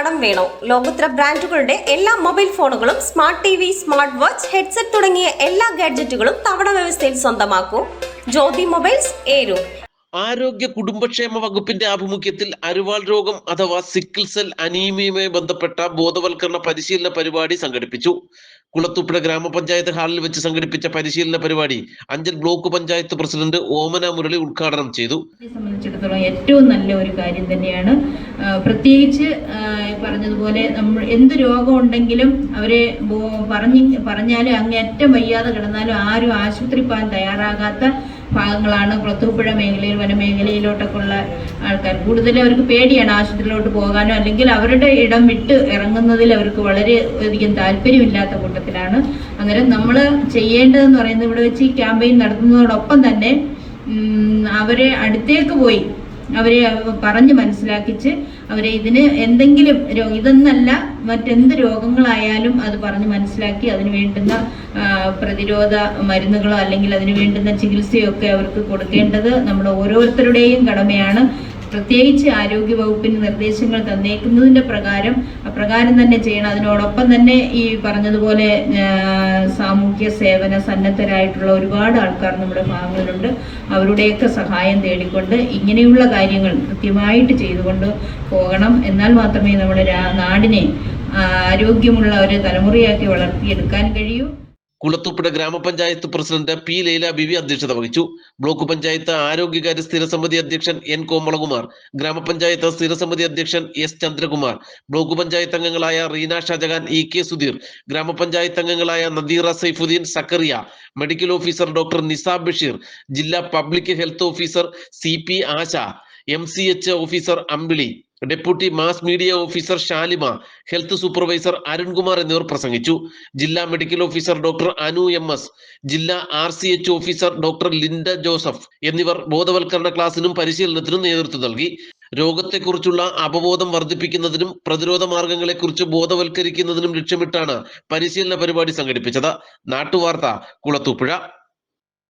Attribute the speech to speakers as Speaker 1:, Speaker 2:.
Speaker 1: കടം വേണോ? ലോകോത്തര ബ്രാൻഡുകളുടെ എല്ലാ മൊബൈൽ ഫോണുകളും smart T V smart watch headset തുടങ്ങിയ എല്ലാ ഗാഡ്ജറ്റുകളും തവണ വ്യവസ്ഥയിൽ സ്വന്തമാക്കൂ. ജ്യോതി മൊബൈൽസ് ഏരു.
Speaker 2: ആരോഗ്യ കുടുംബക്ഷേമ വകുപ്പിന്റെ ആഭിമുഖ്യത്തിൽ അരുവാൾ രോഗം അഥവാ സിക്കിൾ സെൽ അനീമിയുമായി ബന്ധപ്പെട്ട ബോധവൽക്കരണ പരിശീലന പരിപാടി സംഘടിപ്പിച്ചു. കുളത്തുപ്പുഴ ഗ്രാമപഞ്ചായത്ത് ഹാളിൽ വെച്ച് സംഘടിപ്പിച്ച പരിശീലന പരിപാടി അഞ്ചൽ ബ്ലോക്ക് പഞ്ചായത്ത് പ്രസിഡന്റ് ഓമന മുരളി ഉദ്ഘാടനം ചെയ്തു.
Speaker 3: സംബന്ധിച്ചിടത്തോളം ഏറ്റവും നല്ല ഒരു കാര്യം തന്നെയാണ്. പ്രത്യേകിച്ച് പറഞ്ഞതുപോലെ നമ്മൾ എന്ത് രോഗം ഉണ്ടെങ്കിലും അവരെ പറഞ്ഞ് പറഞ്ഞാലും അങ്ങേറ്റം വയ്യാതെ കിടന്നാലും ആരും ആശുപത്രി പോകാൻ തയ്യാറാകാത്ത ഭാഗങ്ങളാണ് പ്രത്തൂപ്പുഴ മേഖലയിൽ വനമേഖലയിലോട്ടൊക്കെ ഉള്ള ആൾക്കാർ. കൂടുതലും അവർക്ക് പേടിയാണ് ആശുപത്രിയിലോട്ട് പോകാനോ അല്ലെങ്കിൽ അവരുടെ ഇടം വിട്ട് ഇറങ്ങുന്നതിൽ അവർക്ക് വളരെ അധികം താല്പര്യമില്ലാത്ത കൂട്ടത്തിലാണ്. അങ്ങനെ നമ്മൾ ചെയ്യേണ്ടതെന്ന് പറയുന്നത് ഇവിടെ വെച്ച് ഈ ക്യാമ്പയിൻ നടത്തുന്നതോടൊപ്പം തന്നെ അവരെ അടുത്തേക്ക് പോയി അവരെ പറഞ്ഞ് മനസ്സിലാക്കിച്ച് അവരെ ഇതിന് എന്തെങ്കിലും ഇതെന്നല്ല മറ്റെന്ത് രോഗങ്ങളായാലും അത് പറഞ്ഞ് മനസ്സിലാക്കി അതിന് വേണ്ടുന്ന പ്രതിരോധ മരുന്നുകളോ അല്ലെങ്കിൽ അതിന് വേണ്ടുന്ന ചികിത്സയോ ഒക്കെ അവർക്ക് കൊടുക്കേണ്ടത് നമ്മുടെ ഓരോരുത്തരുടെയും കടമയാണ്. പ്രത്യേകിച്ച് ആരോഗ്യ വകുപ്പിന് നിർദ്ദേശങ്ങൾ തന്നേക്കുന്നതിന്റെ പ്രകാരം അപ്രകാരം തന്നെ ചെയ്യണം. അതിനോടൊപ്പം തന്നെ ഈ പറഞ്ഞതുപോലെ സാമൂഹ്യ സേവന സന്നദ്ധരായിട്ടുള്ള ഒരുപാട് ആൾക്കാർ നമ്മുടെ ഭാഗങ്ങളിലുണ്ട്. അവരുടെയൊക്കെ സഹായം തേടിക്കൊണ്ട് ഇങ്ങനെയുള്ള കാര്യങ്ങൾ കൃത്യമായിട്ട് ചെയ്തുകൊണ്ട് പോകണം. എന്നാൽ മാത്രമേ നമ്മുടെ നാടിനെ ആരോഗ്യമുള്ള ഒരു തലമുറയാക്കി വളർത്തിയെടുക്കാൻ കഴിയൂ.
Speaker 2: കുളത്തൂപ്പുഴ ഗ്രാമപഞ്ചായത്ത് പ്രസിഡന്റ് പി ലൈല ബിവി അധ്യക്ഷത വഹിച്ചു. ബ്ലോക്ക് പഞ്ചായത്ത് ആരോഗ്യകാര്യ സ്ഥിരസമിതി അധ്യക്ഷൻ എൻ കോമളകുമാർ ഗ്രാമപഞ്ചായത്ത് സ്ഥിരസമിതി അധ്യക്ഷൻ എസ് ചന്ദ്രകുമാർ ബ്ലോക്ക് പഞ്ചായത്ത് അംഗങ്ങളായ റീന ഷാജഹാൻ ഇ കെ സുധീർ ഗ്രാമപഞ്ചായത്ത് അംഗങ്ങളായ Nadeera Saifuddin Zakariya medical officer doctor Nisab Basheer ജില്ലാ public health officer C P Asha M C H officer Ambili deputy mass media officer Shalima health supervisor Arunkumar എന്നിവർ പ്രസംഗിച്ചു. ജില്ലാ medical officer doctor Anu M S ജില്ലാ R C H officer doctor Linda Joseph എന്നിവർ ബോധവൽക്കരണ ക്ലാസിനും പരിശീലനത്തിനും നേതൃത്വം നൽകി. രോഗത്തെക്കുറിച്ചുള്ള അവബോധം വർദ്ധിപ്പിക്കുന്നതിനും പ്രതിരോധ മാർഗങ്ങളെക്കുറിച്ച് ബോധവൽക്കരിക്കുന്നതിനും ലക്ഷ്യമിട്ടാണ് പരിശീലന പരിപാടി സംഘടിപ്പിച്ചത്. നാട്ടുവാർത്ത കുളത്തൂപ്പുഴ.